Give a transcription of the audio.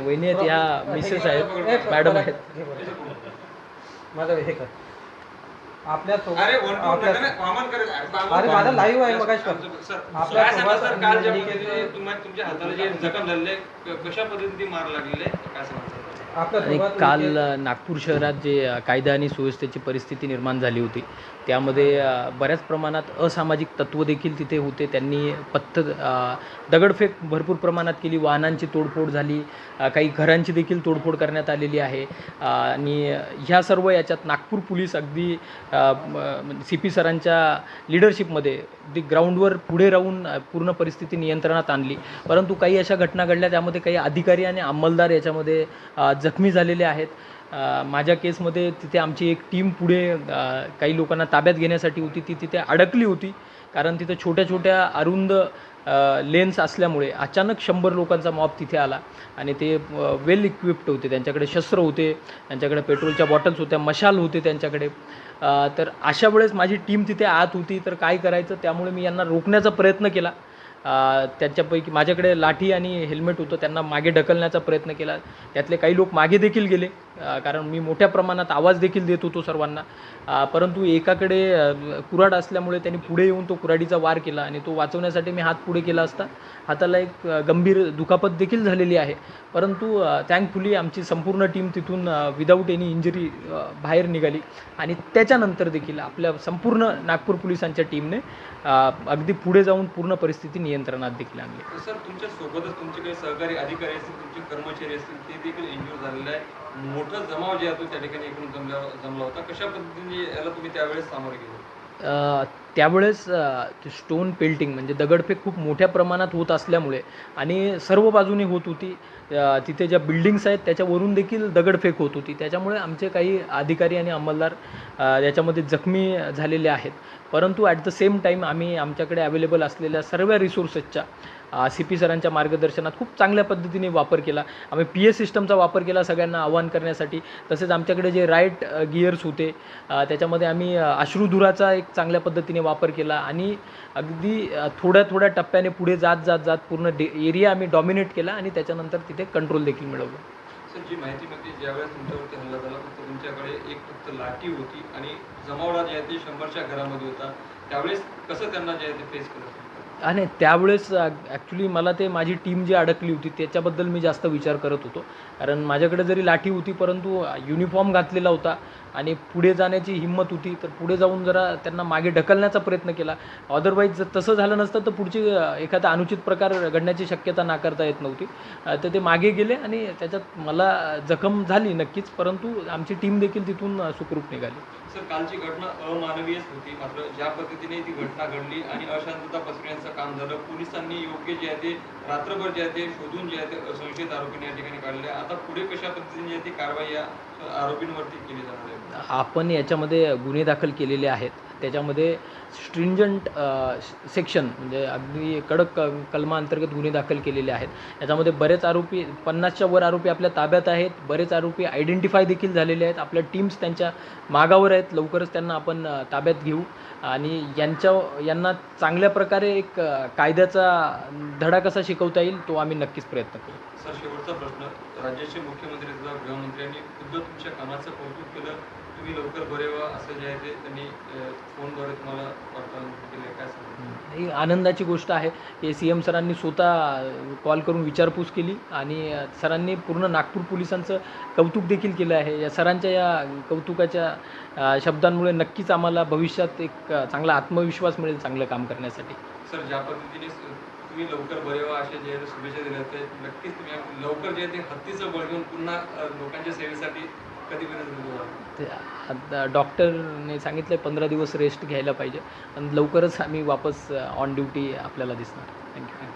वहिनी आहेत ह्या मिसेस आहेत. मॅडम आहेत. हे. माझं हे कर. आपल्या अरे माझा live आहे. सर आपल्या तुमच्या हाताला जे जखम झालेले कशा पद्धतीने मार लागलेले काय सांगा आपल्या आणि सोबत काल नागपूर शहरात जे कायदा आणि सुव्यवस्थेची परिस्थिती निर्माण झाली होती त्यामध्ये बऱ्याच प्रमाणात असामाजिक तत्त्व देखील तिथे होते. त्यांनी पत्त दगडफेक भरपूर प्रमाणात केली. वाहनांची तोडफोड झाली. काही घरांची देखील तोडफोड करण्यात आलेली आहे. आणि ह्या सर्व याच्यात नागपूर पोलीस अगदी सी पी सरांच्या लिडरशिपमध्ये अगदी ग्राउंडवर पुढे राहून पूर्ण परिस्थिती नियंत्रणात आणली. परंतु काही अशा घटना घडल्या. त्यामध्ये काही अधिकारी आणि अंमलदार याच्यामध्ये जखमी झालेले आहेत. माझ्या केसमध्ये तिथे आमची एक टीम पुढे काही लोकांना ताब्यात घेण्यासाठी होती. ती तिथे अडकली होती. कारण तिथं छोट्या छोट्या अरुंद लेन्स असल्यामुळे अचानक शंभर लोकांचा मॉब तिथे आला. आणि ते वेल इक्विप्ड होते. त्यांच्याकडे शस्त्र होते. त्यांच्याकडे पेट्रोलच्या बॉटल्स होत्या. मशाल होते त्यांच्याकडे. तर अशा वेळेस माझी टीम तिथे आत होती. तर काय करायचं? त्यामुळे मी यांना रोखण्याचा प्रयत्न केला. त्यांच्यापैकी माझ्याकडे लाठी आणि हेल्मेट होतं त्यांना मागे ढकलण्याचा प्रयत्न केला. त्यातले काही लोक मागे देखील गेले. कारण मी मोठ्या प्रमाणात आवाज देखील देत होतो सर्वांना. परंतु एकाकडे कुऱ्हाड असल्यामुळे त्यांनी पुढे येऊन तो कुऱ्हाडीचा वार केला आणि तो वाचवण्यासाठी मी हात पुढे केला असता. हाताला एक गंभीर दुखापत देखील झालेली आहे. परंतु थँकफुली आमची संपूर्ण टीम तिथून विदाऊट एनी इंजरी बाहेर निघाली. आणि त्याच्यानंतर देखील आपल्या संपूर्ण नागपूर पोलिसांच्या टीमने अगदी पुढे जाऊन पूर्ण परिस्थिती नियंत्रणात देखील आणली. सर तुमच्या सोबतच तुमचे काही सहकारी अधिकारी असतील तुमचे कर्मचारी असतील ते देखील इंजूर झालेले आहे जमाव जे आहे तो त्या ठिकाणी एकूण जमला जमला होता. कशा पद्धतीने याला तुम्ही त्यावेळेस सामोरे गेले? त्यावेळेस स्टोन पेल्टिंग म्हणजे दगडफेक खूप मोठ्या प्रमाणात होत असल्यामुळे आणि सर्व बाजूने होत होती. तिथे ज्या बिल्डिंग्स आहेत त्याच्यावरून देखील दगडफेक होत होती. त्याच्यामुळे आमचे काही अधिकारी आणि अंमलदार याच्यामध्ये जखमी झालेले आहेत. परंतु ॲट द सेम टाईम आम्ही आमच्याकडे अवेलेबल असलेल्या सर्व रिसोर्सेसच्या सी पी सरांच्या मार्गदर्शनात खूप चांगल्या पद्धतीने वापर केला. आम्ही पी एस सिस्टमचा वापर केला सगळ्यांना आवाहन करण्यासाठी. तसेच आमच्याकडे जे राईट गिअर्स होते त्याच्यामध्ये आम्ही अश्रुधुराचा एक चांगल्या पद्धतीने वापर केला आणि अगदी थोड्या थोड्या टप्प्याने पुढे जात जात जात पूर्ण डे एरिया आम्ही डॉमिनेट केला आणि त्याच्यानंतर तिथे कंट्रोल देखील मिळवलं. सर जी माहिती मिळते ज्यावेळेस तुमच्यावरती हल्ला झाला फक्त तुमच्याकडे एक फक्त लाठी होती आणि जमावडा जे आहे ते शंभरच्या घरामध्ये होता. त्यावेळेस कसं त्यांना जे आहे ते फेस करत आणि त्यावेळेस ॲक्च्युली मला ते माझी टीम जी अडकली होती त्याच्याबद्दल मी जास्त विचार करत होतो. कारण माझ्याकडे जरी लाठी होती परंतु युनिफॉर्म घातलेला होता. आणि पुढे जाण्याची हिंमत होती तर पुढे जाऊन जरा त्यांना मागे ढकलण्याचा प्रयत्न केला. अदरवाईज जर तसं झालं नसतं तर पुढची एखादा अनुचित प्रकार घडण्याची शक्यता नाकारता येत नव्हती. तर ते मागे गेले आणि त्याच्यात मला जखम झाली नक्कीच परंतु आमची टीम देखील तिथून सुखरूप निघाली. सर कालची घटना अमानवीयच होती. मात्र ज्या पद्धतीने ती घटना घडली आणि अशांतता पसरण्याचं काम झालं पोलिसांनी योग्य जे आहे ते रात्रभर जे आहे ते शोधून जे आहे ते संशयित आरोपींनी या ठिकाणी काढले. आता पुढे कशा पद्धतीने ती कारवाई या आरोपींवरती केली जाणार आहे. आपण याच्यामध्ये गुन्हे दाखल केलेले आहेत. त्याच्यामध्ये स्ट्रिंजंट सेक्शन म्हणजे अगदी कडक क कलमाअंतर्गत गुन्हे दाखल केलेले आहेत. याच्यामध्ये बरेच आरोपी पन्नासच्या वर आरोपी आपल्या ताब्यात आहेत. बरेच आरोपी आयडेंटिफाय देखील झालेले आहेत. आपल्या टीम्स त्यांच्या मागावर आहेत. लवकरच त्यांना आपण ताब्यात घेऊ. आणि यांच्या यांना चांगल्या प्रकारे एक कायद्याचा धडा कसा शिकवता येईल तो आम्ही नक्कीच प्रयत्न करू. सर शेवटचा प्रश्न. राज्याचे मुख्यमंत्री गृहमंत्र्यांनी खुद्द तुमच्या कामाचं कौतुक केलं. तुम्ही लवकर बरे व्हा असं जे आहे ते त्यांनी फोनद्वारे तुम्हाला केले काय सांगा ही आनंदाची गोष्ट आहे. की सी एम सरांनी स्वतः कॉल करून विचारपूस केली आणि सरांनी पूर्ण नागपूर पोलिसांचं कौतुक देखील केलं आहे. या सरांच्या या कौतुकाच्या शब्दांमुळे नक्कीच आम्हाला भविष्यात एक चांगला आत्मविश्वास मिळेल चांगलं काम करण्यासाठी. सर ज्या पद्धतीने तुम्ही लवकर बरे व्हा अशा जे शुभेच्छा दिल्या ते नक्कीच तुम्ही लवकर जे ते हत्तीचं बळ घेऊन पुन्हा लोकांच्या सेवेसाठी. ते डॉक्टरने सांगितलं पंधरा दिवस रेस्ट घ्यायला पाहिजे. आणि लवकरच आम्ही वापस ऑन ड्युटी आपल्याला दिसणार. थँक्यू